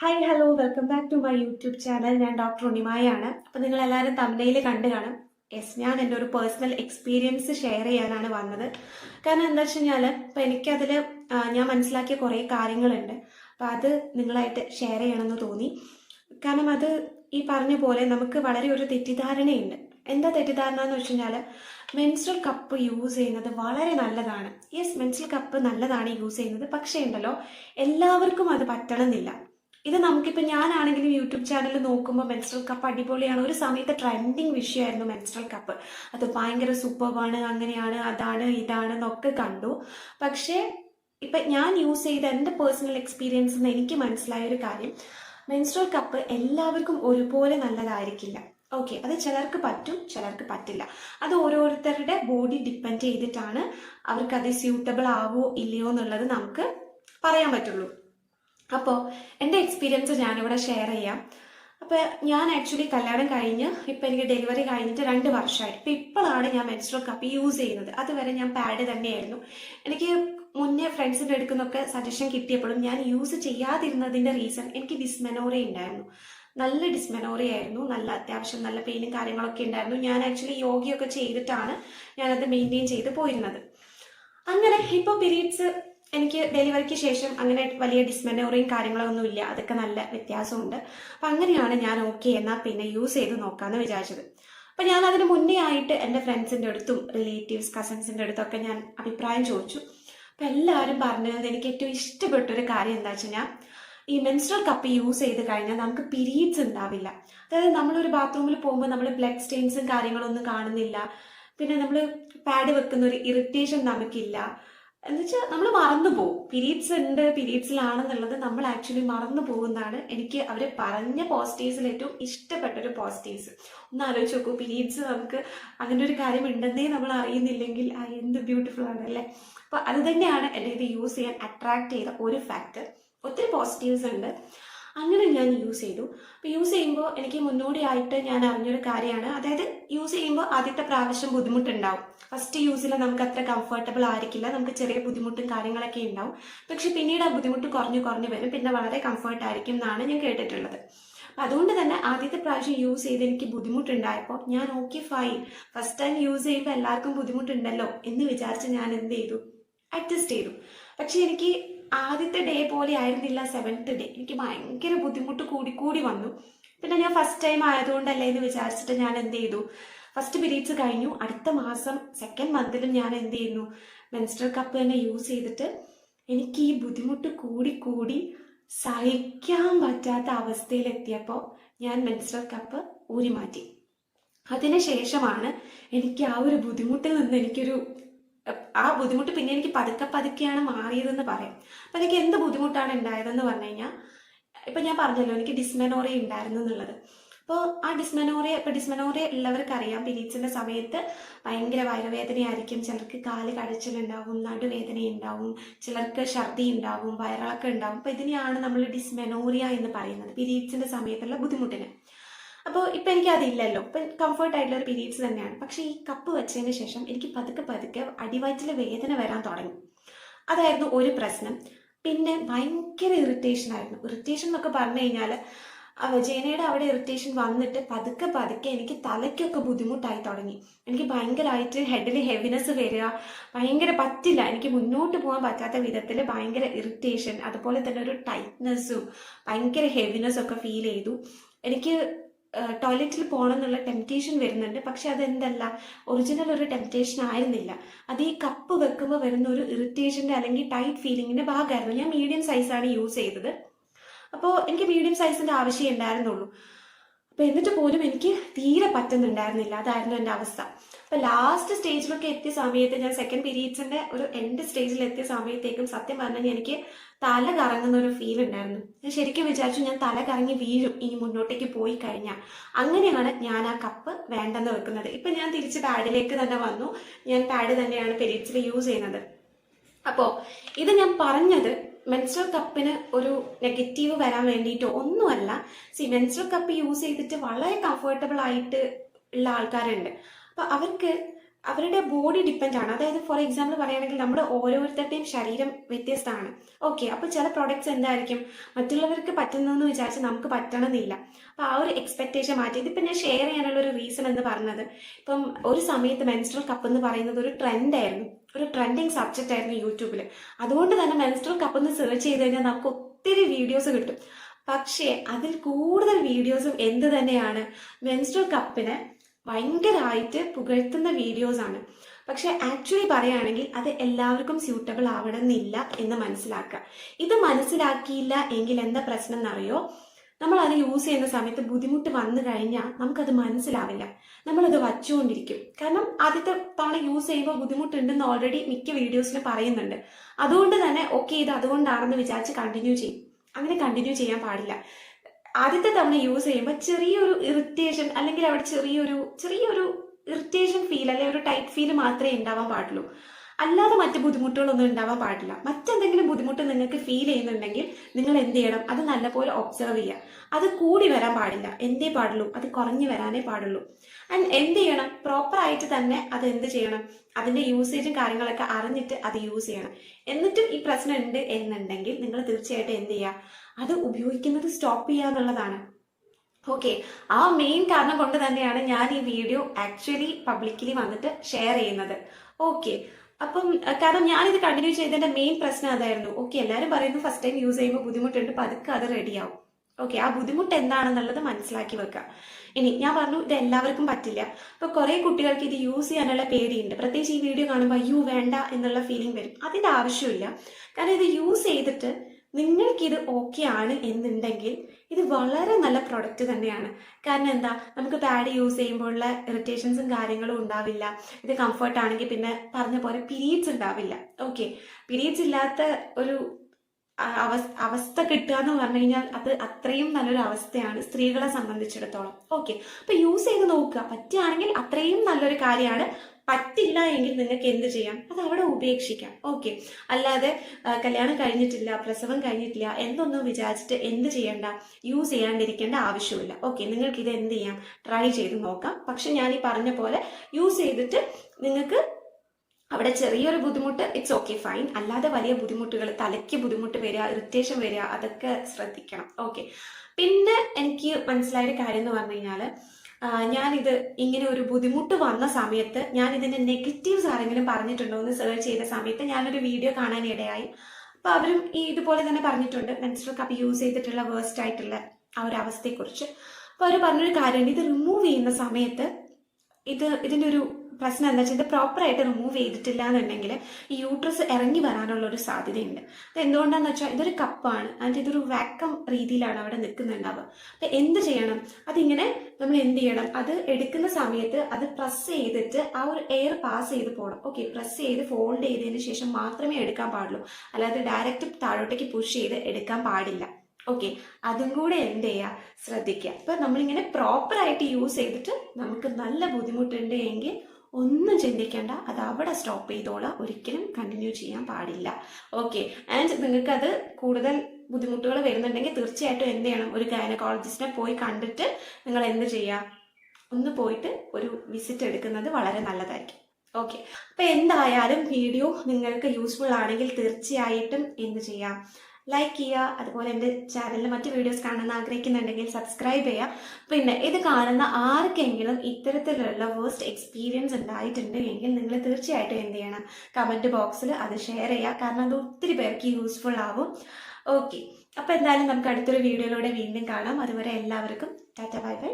Hi hello welcome back to my YouTube channel ഞാൻ doctor ഉണിമായാണ് അപ്പോൾ നിങ്ങൾ എല്ലാവരും തമിഴയിൽ കണ്ടു കാണും. യെസ് ഞാൻ എന്റെ ഒരു പേഴ്സണൽ എക്സ്പീരിയൻസ് ഷെയർ ചെയ്യാനാണ് വന്നത്. കാരണം എന്താ വെച്ച് കഴിഞ്ഞാൽ ഇപ്പോൾ എനിക്കതിൽ ഞാൻ മനസ്സിലാക്കിയ കുറേ കാര്യങ്ങളുണ്ട്. അപ്പോൾ അത് നിങ്ങളായിട്ട് ഷെയർ ചെയ്യണമെന്ന് തോന്നി. കാരണം അത് ഈ പറഞ്ഞ പോലെ നമുക്ക് വളരെ ഒരു തെറ്റിദ്ധാരണയുണ്ട്. എന്താ തെറ്റിദ്ധാരണ എന്ന് വെച്ച് കഴിഞ്ഞാൽ മെൻസ്ട്രൽ കപ്പ് യൂസ് ചെയ്യുന്നത് വളരെ നല്ലതാണ്. യെസ് മെൻസ്ട്രൽ കപ്പ് നല്ലതാണ് യൂസ് ചെയ്യുന്നത്. പക്ഷേ ഉണ്ടല്ലോ എല്ലാവർക്കും അത് പറ്റണമെന്നില്ല. ഇത് നമുക്കിപ്പോൾ ഞാനാണെങ്കിലും യൂട്യൂബ് ചാനൽ നോക്കുമ്പോൾ മെൻസ്ട്രൽ കപ്പ് അടിപൊളിയാണ്. ഒരു സമയത്ത് ട്രെൻഡിങ് വിഷയമായിരുന്നു മെൻസ്ട്രൽ കപ്പ് അത് ഭയങ്കര സൂപ്പർവാണ് അങ്ങനെയാണ് അതാണ് ഇതാണ് എന്നൊക്കെ കണ്ടു. പക്ഷേ ഇപ്പം ഞാൻ യൂസ് ചെയ്ത എന്റെ പേഴ്സണൽ എക്സ്പീരിയൻസ് എന്ന് എനിക്ക് മനസ്സിലായ ഒരു കാര്യം. മെൻസ്ട്രൽ കപ്പ് എല്ലാവർക്കും ഒരുപോലെ നല്ലതായിരിക്കില്ല. ഓക്കെ അത് ചിലർക്ക് പറ്റും ചിലർക്ക് പറ്റില്ല. അത് ഓരോരുത്തരുടെ ബോഡി ഡിപ്പെൻഡ് ചെയ്തിട്ടാണ് അവർക്ക് അത് സ്യൂട്ടബിൾ ആവോ ഇല്ലയോ എന്നുള്ളത് നമുക്ക് പറയാൻ പറ്റുള്ളൂ. അപ്പോൾ എന്റെ എക്സ്പീരിയൻസ് ഞാനിവിടെ ഷെയർ ചെയ്യാം. അപ്പോൾ ഞാൻ ആക്ച്വലി കല്യാണം കഴിഞ്ഞ് ഇപ്പം എനിക്ക് ഡെലിവറി കഴിഞ്ഞിട്ട് രണ്ട് വർഷമായി. ഇപ്പം ഇപ്പോഴാണ് ഞാൻ മെൻസ്ട്രൽ കപ്പ് യൂസ് ചെയ്യുന്നത്. അതുവരെ ഞാൻ പാഡ് തന്നെയായിരുന്നു. എനിക്ക് മുന്നേ ഫ്രണ്ട്സിന്റെ അടുക്കുന്നൊക്കെ സജഷൻ കിട്ടിയപ്പോഴും ഞാൻ യൂസ് ചെയ്യാതിരുന്നതിന്റെ റീസൺ എനിക്ക് ഡിസ്മെനോറി ഉണ്ടായിരുന്നു. നല്ല ഡിസ്മെനോറി ആയിരുന്നു. നല്ല അത്യാവശ്യം നല്ല പെയിനും കാര്യങ്ങളൊക്കെ ഉണ്ടായിരുന്നു. ഞാൻ ആക്ച്വലി യോഗയൊക്കെ ചെയ്തിട്ടാണ് ഞാനത് മെയിന്റെയിൻ ചെയ്ത് പോയിരുന്നത്. അങ്ങനെ ഇപ്പോൾ പീരീഡ്സ് എനിക്ക് ഡെലിവറിക്ക് ശേഷം അങ്ങനെ വലിയ ഡിസ്മെനോറിയും കാര്യങ്ങളൊന്നും ഇല്ല. അതൊക്കെ നല്ല വ്യത്യാസമുണ്ട്. അപ്പം അങ്ങനെയാണ് ഞാൻ ഓക്കെ എന്നാൽ പിന്നെ യൂസ് ചെയ്ത് നോക്കാന്ന് വിചാരിച്ചത്. അപ്പം ഞാൻ അതിന് മുന്നേ ആയിട്ട് എന്റെ ഫ്രണ്ട്സിന്റെ അടുത്തും റിലേറ്റീവ്സ് കസിൻസിന്റെ അടുത്തൊക്കെ ഞാൻ അഭിപ്രായം ചോദിച്ചു. അപ്പം എല്ലാവരും പറഞ്ഞത് എനിക്ക് ഏറ്റവും ഇഷ്ടപ്പെട്ട ഒരു കാര്യം എന്താ വെച്ച് ഈ മെൻസ്ട്രൽ കപ്പ് യൂസ് ചെയ്ത് കഴിഞ്ഞാൽ നമുക്ക് പീരീഡ്സ് ഉണ്ടാവില്ല. അതായത് നമ്മളൊരു ബാത്റൂമിൽ പോകുമ്പോൾ നമ്മൾ ബ്ലഡ് സ്റ്റെയിൻസും കാര്യങ്ങളൊന്നും കാണുന്നില്ല. പിന്നെ നമ്മൾ പാഡ് വെക്കുന്ന ഒരു ഇറിറ്റേഷൻ നമുക്കില്ല. എന്ന് വെച്ചാൽ നമ്മൾ മറന്നു പോകും പീരീഡ്സ് ഉണ്ട് പീരീഡ്സിലാണെന്നുള്ളത് നമ്മൾ ആക്ച്വലി മറന്നു പോകുന്നതാണ്. എനിക്ക് അവർ പറഞ്ഞ പോസിറ്റീവ്സിൽ ഏറ്റവും ഇഷ്ടപ്പെട്ട ഒരു പോസിറ്റീവ്സ് ഒന്ന് ആലോചിച്ച് നോക്കൂ പീരീഡ്സ് നമുക്ക് അങ്ങനെ ഒരു കാര്യം ഉണ്ടെന്നേ നമ്മൾ അറിയുന്നില്ലെങ്കിൽ ആ എന്ത് ബ്യൂട്ടിഫുൾ ആണ് അല്ലേ? അപ്പോൾ അത് തന്നെയാണ് എന്റെ ഇത് യൂസ് ചെയ്യാൻ അട്രാക്ട് ചെയ്ത ഒരു ഫാക്ടർ ഒത്തിരി പോസിറ്റീവ്സ് ഉണ്ട്. അങ്ങനെ ഞാൻ യൂസ് ചെയ്തു. അപ്പോൾ യൂസ് ചെയ്യുമ്പോൾ എനിക്ക് മുന്നോടിയായിട്ട് ഞാൻ അറിഞ്ഞൊരു കാര്യമാണ്. അതായത് യൂസ് ചെയ്യുമ്പോൾ ആദ്യത്തെ പ്രാവശ്യം ബുദ്ധിമുട്ടുണ്ടാവും. ഫസ്റ്റ് യൂസിൽ നമുക്ക് അത്ര കംഫർട്ടബിൾ ആയിരിക്കില്ല. നമുക്ക് ചെറിയ ബുദ്ധിമുട്ടും കാര്യങ്ങളൊക്കെ ഉണ്ടാവും. പക്ഷെ പിന്നീട് ആ ബുദ്ധിമുട്ട് കുറഞ്ഞു കുറഞ്ഞു വരും. പിന്നെ വളരെ കംഫർട്ട് ആയിരിക്കും എന്നാണ് ഞാൻ കേട്ടിട്ടുള്ളത്. അപ്പം അതുകൊണ്ട് തന്നെ ആദ്യത്തെ പ്രാവശ്യം യൂസ് ചെയ്ത് എനിക്ക് ബുദ്ധിമുട്ടുണ്ടായപ്പോൾ ഞാൻ okay fine first time use ചെയ്യുമ്പോൾ എല്ലാവർക്കും ബുദ്ധിമുട്ടുണ്ടല്ലോ എന്ന് വിചാരിച്ച് ഞാൻ എന്ത് ചെയ്തു? അഡ്ജസ്റ്റ് ചെയ്തു. പക്ഷെ എനിക്ക് ആദ്യത്തെ ഡേ പോലെ ആയിരുന്നില്ല സെവൻത്ത് ഡേ എനിക്ക് ഭയങ്കര ബുദ്ധിമുട്ട് കൂടി കൂടി വന്നു. പിന്നെ ഞാൻ ഫസ്റ്റ് ടൈം ആയതുകൊണ്ടല്ലേ എന്ന് വിചാരിച്ചിട്ട് ഞാൻ എന്ത് ചെയ്തു? ഫസ്റ്റ് പിരീഡ്സ് കഴിഞ്ഞു. അടുത്ത മാസം സെക്കൻഡ് മന്തിലും ഞാൻ എന്ത് ചെയ്യുന്നു? മെൻസ്ട്രൽ കപ്പ് തന്നെ യൂസ് ചെയ്തിട്ട് എനിക്ക് ഈ ബുദ്ധിമുട്ട് കൂടി കൂടി സഹിക്കാൻ പറ്റാത്ത അവസ്ഥയിലെത്തിയപ്പോൾ ഞാൻ മെൻസ്ട്രൽ കപ്പ് ഊരി മാറ്റി അതിനുശേഷമാണ് എനിക്ക് ആ ഒരു ബുദ്ധിമുട്ടിൽ നിന്ന് എനിക്കൊരു ആ ബുദ്ധിമുട്ട് പിന്നെ എനിക്ക് പതുക്കെ പതുക്കെയാണ് മാറിയതെന്ന് പറയാം. അപ്പം എനിക്ക് എന്ത് ബുദ്ധിമുട്ടാണ് ഉണ്ടായതെന്ന് പറഞ്ഞു കഴിഞ്ഞാൽ ഇപ്പം ഞാൻ പറഞ്ഞല്ലോ എനിക്ക് ഡിസ്മെനോറിയ ഉണ്ടായിരുന്നു എന്നുള്ളത്. അപ്പോൾ ആ ഡിസ്മെനോറിയ ഇപ്പം ഡിസ്മെനോറിയ ഉള്ളവർക്ക് അറിയാം പീരീഡ്സിന്റെ സമയത്ത് ഭയങ്കര വയറുവേദനയായിരിക്കും. ചിലർക്ക് കാൽ കടച്ചിലുണ്ടാവും നടുവേദന ഉണ്ടാവും ചിലർക്ക് ഛർദി ഉണ്ടാവും വയറിളക്കം ഉണ്ടാവും. അപ്പോൾ ഇതിനെയാണ് നമ്മൾ ഡിസ്മെനോറിയ എന്ന് പറയുന്നത്. പീരീഡ്സിന്റെ സമയത്തുള്ള ബുദ്ധിമുട്ടിന്. അപ്പോൾ ഇപ്പം എനിക്ക് അതില്ലല്ലോ. ഇപ്പം കംഫർട്ട് ആയിട്ടുള്ള ഒരു പീരീഡ്സ് തന്നെയാണ്. പക്ഷേ ഈ കപ്പ് വെച്ചതിന് ശേഷം എനിക്ക് പതുക്കെ പതുക്കെ അടിവയറ്റിൽ വേദന വരാൻ തുടങ്ങി. അതായിരുന്നു ഒരു പ്രശ്നം. പിന്നെ ഭയങ്കര ഇറിറ്റേഷൻ ആയിരുന്നു. ഇറിറ്റേഷൻ എന്നൊക്കെ പറഞ്ഞു കഴിഞ്ഞാൽ ജേനയുടെ അവിടെ ഇറിറ്റേഷൻ വന്നിട്ട് പതുക്കെ പതുക്കെ എനിക്ക് തലയ്ക്കൊക്കെ ബുദ്ധിമുട്ടായി തുടങ്ങി. എനിക്ക് ഭയങ്കരമായിട്ട് ഹെഡിൽ ഹെവിനെസ് വരിക ഭയങ്കര പറ്റില്ല. എനിക്ക് മുന്നോട്ട് പോകാൻ പറ്റാത്ത വിധത്തിൽ ഭയങ്കര ഇറിറ്റേഷൻ അതുപോലെ തന്നെ ഒരു ടൈറ്റ്നെസ്സും ഭയങ്കര ഹെവിനെസ്സും ഒക്കെ ഫീൽ ചെയ്തു. എനിക്ക് ടോയ്ലറ്റിൽ പോകണം എന്നുള്ള ടെംപ്റ്റേഷൻ വരുന്നുണ്ട്. പക്ഷെ അതെന്തല്ല ഒറിജിനൽ ഒരു ടെംപ്റ്റേഷൻ ആയിരുന്നില്ല. അത് ഈ കപ്പ് വെക്കുമ്പോൾ വരുന്ന ഒരു ഇറിറ്റേഷന്റെ അല്ലെങ്കിൽ ടൈറ്റ് ഫീലിങ്ങിന്റെ ഭാഗമായിരുന്നു. ഞാൻ മീഡിയം സൈസാണ് യൂസ് ചെയ്തത്. അപ്പോൾ എനിക്ക് മീഡിയം സൈസിന്റെ ആവശ്യമേ ഉണ്ടായിരുന്നുള്ളൂ. അപ്പോൾ എന്നിട്ട് പോലും എനിക്ക് തീരെ പറ്റുന്നുണ്ടായിരുന്നില്ല. അതായിരുന്നു എന്റെ അവസ്ഥ. അപ്പോൾ ലാസ്റ്റ് സ്റ്റേജിലൊക്കെ എത്തിയ സമയത്ത് ഞാൻ സെക്കൻഡ് പീരീഡ്സിന്റെ ഒരു എൻഡ് സ്റ്റേജിൽ എത്തിയ സമയത്തേക്കും സത്യം പറഞ്ഞാൽ എനിക്ക് തല കറങ്ങുന്ന ഒരു ഫീൽ ഉണ്ടായിരുന്നു. ഞാൻ ശരിക്കും വിചാരിച്ചു ഞാൻ തല കറങ്ങി വീഴും ഇനി മുന്നോട്ടേക്ക് പോയി കഴിഞ്ഞാൽ അങ്ങനെയാണ് ഞാൻ ആ കപ്പ് വേണ്ടെന്ന് വെക്കുന്നത്. ഇപ്പം ഞാൻ തിരിച്ച് പാഡിലേക്ക് തന്നെ വന്നു. ഞാൻ പാഡ് തന്നെയാണ് പീരീഡ്സിൽ യൂസ് ചെയ്യുന്നത്. അപ്പോൾ ഇത് ഞാൻ പറഞ്ഞത് മെൻസ്ട്രൽ കപ്പിന് ഒരു നെഗറ്റീവ് വരാൻ വേണ്ടിയിട്ടോ ഒന്നുമല്ല. സി മെൻസ്ട്രൽ കപ്പ് യൂസ് ചെയ്തിട്ട് വളരെ കംഫർട്ടബിൾ ആയിട്ട് ഉള്ള ആൾക്കാരുണ്ട്. അപ്പോൾ അവർക്ക് അവരുടെ ബോഡി ഡിപ്പെൻഡ് ആണ്. അതായത് ഫോർ എക്സാമ്പിൾ പറയുകയാണെങ്കിൽ നമ്മുടെ ഓരോരുത്തരുടെയും ശരീരം വ്യത്യസ്തമാണ്. ഓക്കെ അപ്പോൾ ചില പ്രോഡക്റ്റ്സ് എന്തായിരിക്കും? മറ്റുള്ളവർക്ക് പറ്റുന്നതെന്ന് വിചാരിച്ച് നമുക്ക് പറ്റണമെന്നില്ല. അപ്പോൾ ആ ഒരു എക്സ്പെക്ടേഷൻ മാറ്റി. ഇതിപ്പോൾ ഞാൻ ഷെയർ ചെയ്യാനുള്ള ഒരു റീസൺ എന്ന് പറഞ്ഞത് ഇപ്പം ഒരു സമയത്ത് മെൻസ്ട്രൽ കപ്പ് എന്ന് പറയുന്നത് ഒരു ട്രെൻഡായിരുന്നു ഒരു ട്രെൻഡിങ് സബ്ജക്റ്റ് ആയിരുന്നു യൂട്യൂബിൽ അതുകൊണ്ട് തന്നെ മെൻസ്ട്രൽ കപ്പ് എന്ന് സെർച്ച് ചെയ്ത് കഴിഞ്ഞാൽ നമുക്ക് ഒത്തിരി വീഡിയോസ് കിട്ടും. പക്ഷേ അതിൽ കൂടുതൽ വീഡിയോസും എന്ത് തന്നെയാണ്? മെൻസ്ട്രൽ കപ്പിനെ ഭയങ്കരമായിട്ട് പുകഴ്ത്തുന്ന വീഡിയോസ് ആണ്. പക്ഷെ ആക്ച്വലി പറയുകയാണെങ്കിൽ അത് എല്ലാവർക്കും സ്യൂട്ടബിൾ ആവണമെന്നില്ല എന്ന് മനസ്സിലാക്കുക. ഇത് മനസ്സിലാക്കിയില്ല എങ്കിൽ എന്താ പ്രശ്നം എന്നറിയോ? നമ്മൾ അത് യൂസ് ചെയ്യുന്ന സമയത്ത് ബുദ്ധിമുട്ട് വന്നു കഴിഞ്ഞാൽ നമുക്കത് മനസ്സിലാവില്ല. നമ്മളത് വച്ചുകൊണ്ടിരിക്കും. കാരണം ആദ്യത്തെ തവണ യൂസ് ചെയ്യുമ്പോൾ ബുദ്ധിമുട്ടുണ്ടെന്ന് ഓൾറെഡി മിക്ക വീഡിയോസിലും പറയുന്നുണ്ട്. അതുകൊണ്ട് തന്നെ ഓക്കെ ഇത് അതുകൊണ്ടാണെന്ന് വിചാരിച്ച് കണ്ടിന്യൂ ചെയ്യും. അങ്ങനെ കണ്ടിന്യൂ ചെയ്യാൻ പാടില്ല. ആദ്യത്തെ തവണ യൂസ് ചെയ്യുമ്പോൾ ചെറിയൊരു ഇറിറ്റേഷൻ അല്ലെങ്കിൽ അവിടെ ചെറിയൊരു ചെറിയൊരു ഇറിറ്റേഷൻ ഫീൽ അല്ലെങ്കിൽ ഒരു ടൈറ്റ് ഫീൽ മാത്രമേ ഉണ്ടാവാൻ പാടുള്ളൂ. അല്ലാതെ മറ്റ് ബുദ്ധിമുട്ടുകളൊന്നും ഉണ്ടാവാൻ പാടില്ല. മറ്റെന്തെങ്കിലും ബുദ്ധിമുട്ട് നിങ്ങൾക്ക് ഫീൽ ചെയ്യുന്നുണ്ടെങ്കിൽ നിങ്ങൾ എന്ത് ചെയ്യണം? അത് നല്ലപോലെ ഒബ്സർവ് ചെയ്യുക അത് കൂടി വരാൻ പാടില്ല. എന്തേ പാടുള്ളൂ? അത് കുറഞ്ഞു വരാനേ പാടുള്ളൂ. ആൻഡ് എന്ത് ചെയ്യണം? പ്രോപ്പറായിട്ട് തന്നെ അത് എന്ത് ചെയ്യണം? അതിന്റെ യൂസേജും കാര്യങ്ങളൊക്കെ അറിഞ്ഞിട്ട് അത് യൂസ് ചെയ്യണം. എന്നിട്ടും ഈ പ്രശ്നം ഉണ്ട് എന്നുണ്ടെങ്കിൽ നിങ്ങൾ തീർച്ചയായിട്ടും എന്ത് ചെയ്യുക അത് ഉപയോഗിക്കുന്നത് സ്റ്റോപ്പ് ചെയ്യുക എന്നുള്ളതാണ് ഓക്കെ ആ മെയിൻ കാരണം കൊണ്ട് തന്നെയാണ് ഞാൻ ഈ വീഡിയോ ആക്ച്വലി പബ്ലിക്കലി വന്നിട്ട് ഷെയർ ചെയ്യുന്നത്. ഓക്കെ അപ്പം കാരണം ഞാനിത് കണ്ടിന്യൂ ചെയ്തതിന്റെ മെയിൻ പ്രശ്നം അതായിരുന്നു. ഓക്കെ എല്ലാവരും പറയുന്നു ഫസ്റ്റ് ടൈം യൂസ് ചെയ്യുമ്പോൾ ബുദ്ധിമുട്ടുണ്ട് പതുക്കെ അത് റെഡിയാവും ഓക്കെ ആ ബുദ്ധിമുട്ട് എന്താണെന്നുള്ളത് മനസ്സിലാക്കി വെക്കുക ഇനി ഞാൻ പറഞ്ഞു ഇത് എല്ലാവർക്കും പറ്റില്ല. അപ്പൊ കുറെ കുട്ടികൾക്ക് ഇത് യൂസ് ചെയ്യാനുള്ള പേടിയുണ്ട്. പ്രത്യേകിച്ച് ഈ വീഡിയോ കാണുമ്പോൾ അയ്യോ വേണ്ട എന്നുള്ള ഫീലിംഗ് വരും. അതിന്റെ ആവശ്യമില്ല. കാരണം ഇത് യൂസ് ചെയ്തിട്ട് നിങ്ങൾക്കിത് ഓക്കെ ആണ് എന്നുണ്ടെങ്കിൽ ഇത് വളരെ നല്ല പ്രൊഡക്റ്റ് തന്നെയാണ്. കാരണം എന്താ? നമുക്ക് പാഡ് യൂസ് ചെയ്യുമ്പോഴുള്ള ഇറിറ്റേഷൻസും കാര്യങ്ങളും ഉണ്ടാവില്ല. ഇത് കംഫർട്ട് ആണെങ്കിൽ പിന്നെ പറഞ്ഞ പോലെ പീരീഡ്സ് ഉണ്ടാവില്ല. ഓക്കെ പീരീഡ്സ് ഇല്ലാത്ത ഒരു അവസ്ഥ കിട്ടുക എന്ന് പറഞ്ഞു കഴിഞ്ഞാൽ അത് അത്രയും നല്ലൊരു അവസ്ഥയാണ് സ്ത്രീകളെ സംബന്ധിച്ചിടത്തോളം. ഓക്കെ അപ്പൊ യൂസ് ചെയ്ത് നോക്കുക. പറ്റുകയാണെങ്കിൽ അത്രയും നല്ലൊരു കാര്യമാണ് പറ്റില്ല എങ്കിൽ നിങ്ങൾക്ക് എന്ത് ചെയ്യാം? അത് അവിടെ ഉപേക്ഷിക്കാം. ഓക്കെ അല്ലാതെ കല്യാണം കഴിഞ്ഞിട്ടില്ല പ്രസവം കഴിഞ്ഞിട്ടില്ല എന്തൊന്നും വിചാരിച്ചിട്ട് എന്ത് ചെയ്യണ്ട? യൂസ് ചെയ്യാണ്ടിരിക്കേണ്ട ആവശ്യമില്ല. ഓക്കെ നിങ്ങൾക്ക് ഇത് എന്ത് ചെയ്യാം? ട്രൈ ചെയ്ത് നോക്കാം. പക്ഷെ ഞാൻ ഈ പറഞ്ഞ പോലെ യൂസ് ചെയ്തിട്ട് നിങ്ങൾക്ക് അവിടെ ചെറിയൊരു ബുദ്ധിമുട്ട് ഇറ്റ്സ് ഓക്കെ ഫൈൻ അല്ലാതെ വലിയ ബുദ്ധിമുട്ടുകൾ തലയ്ക്ക് ബുദ്ധിമുട്ട് വരിക ഇറിറ്റേഷൻ വരിക അതൊക്കെ ശ്രദ്ധിക്കണം. ഓക്കെ പിന്നെ എനിക്ക് മനസ്സിലായൊരു കാര്യം എന്ന് പറഞ്ഞു കഴിഞ്ഞാൽ ഞാനിത് ഇങ്ങനെ ഒരു ബുദ്ധിമുട്ട് വന്ന സമയത്ത് ഞാൻ ഇതിന്റെ നെഗറ്റീവ്സ് ആരെങ്കിലും പറഞ്ഞിട്ടുണ്ടോ എന്ന് സെർച്ച് ചെയ്ത സമയത്ത് ഞാനൊരു വീഡിയോ കാണാൻ ഇടയായി. അപ്പൊ അവരും ഈ ഇതുപോലെ തന്നെ പറഞ്ഞിട്ടുണ്ട്. മെൻസ്ട്രൽ കപ്പ് യൂസ് ചെയ്തിട്ടുള്ള വേസ്റ്റ് ആയിട്ടുള്ള ആ ഒരു അവസ്ഥയെക്കുറിച്ച്. അപ്പോൾ അവർ പറഞ്ഞൊരു കാര്യമുണ്ട്. ഇത് റിമൂവ് ചെയ്യുന്ന സമയത്ത് ഇത് ഇതിന്റെ ഒരു പ്രശ്നം എന്താ വെച്ചാൽ ഇത് പ്രോപ്പർ ആയിട്ട് റിമൂവ് ചെയ്തിട്ടില്ല എന്നുണ്ടെങ്കിൽ ഈ യൂട്രസ് ഇറങ്ങി വരാനുള്ള ഒരു സാധ്യതയുണ്ട്. അത് എന്തുകൊണ്ടാന്ന് വെച്ചാൽ ഇതൊരു കപ്പാണ്. അതിന്റെ ഇതൊരു വാക്കം രീതിയിലാണ് അവിടെ നിൽക്കുന്നുണ്ടാവുക. അപ്പൊ എന്ത് ചെയ്യണം? അതിങ്ങനെ നമ്മൾ എന്ത് ചെയ്യണം? അത് എടുക്കുന്ന സമയത്ത് അത് പ്രസ് ചെയ്തിട്ട് ആ ഒരു എയർ പാസ് ചെയ്ത് പോകണം ഓക്കെ പ്രസ് ചെയ്ത് ഫോൾഡ് ചെയ്തതിന് ശേഷം മാത്രമേ എടുക്കാൻ പാടുള്ളൂ. അല്ലാതെ ഡയറക്റ്റ് താഴോട്ടേക്ക് പുഷ് ചെയ്ത് എടുക്കാൻ പാടില്ല. ഓക്കെ അതും കൂടെ എന്ത് ചെയ്യുക ശ്രദ്ധിക്കുക. അപ്പൊ നമ്മളിങ്ങനെ പ്രോപ്പറായിട്ട് യൂസ് ചെയ്തിട്ട് നമുക്ക് നല്ല ബുദ്ധിമുട്ടുണ്ട് എങ്കിൽ ഒന്നും ചിന്തിക്കേണ്ട. അത് അവിടെ സ്റ്റോപ്പ് ചെയ്തോളാം. ഒരിക്കലും കണ്ടിന്യൂ ചെയ്യാൻ പാടില്ല. ഓക്കെ ആൻഡ് നിങ്ങൾക്കത് കൂടുതൽ ബുദ്ധിമുട്ടുകൾ വരുന്നുണ്ടെങ്കിൽ തീർച്ചയായിട്ടും എന്ത് ചെയ്യണം? ഒരു ഗൈനക്കോളജിസ്റ്റിനെ പോയി കണ്ടിട്ട് നിങ്ങൾ എന്ത് ചെയ്യുക ഒന്ന് പോയിട്ട് ഒരു വിസിറ്റ് എടുക്കുന്നത് വളരെ നല്ലതായിരിക്കും. ഓക്കെ അപ്പൊ എന്തായാലും വീഡിയോ നിങ്ങൾക്ക് യൂസ്ഫുൾ ആണെങ്കിൽ തീർച്ചയായിട്ടും എന്ത് ചെയ്യാം? ലൈക്ക് ചെയ്യുക അതുപോലെ എന്റെ ചാനലിൽ മറ്റ് വീഡിയോസ് കാണാൻ ആഗ്രഹിക്കുന്നുണ്ടെങ്കിൽ സബ്സ്ക്രൈബ് ചെയ്യുക. പിന്നെ ഇത് കാണുന്ന ആർക്കെങ്കിലും ഇത്തരത്തിലുള്ള വേസ്റ്റ് എക്സ്പീരിയൻസ് ഉണ്ടായിട്ടുണ്ട് എങ്കിൽ നിങ്ങൾ തീർച്ചയായിട്ടും എന്ത് ചെയ്യണം? കമന്റ് ബോക്സിൽ അത് ഷെയർ ചെയ്യുക. കാരണം അത് ഒത്തിരി പേർക്ക് യൂസ്ഫുൾ ആവും. ഓക്കെ അപ്പോൾ എന്തായാലും നമുക്ക് അടുത്തൊരു വീഡിയോയിലൂടെ വീണ്ടും കാണാം. അതുവരെ എല്ലാവർക്കും ടാറ്റ ബൈ ബൈ.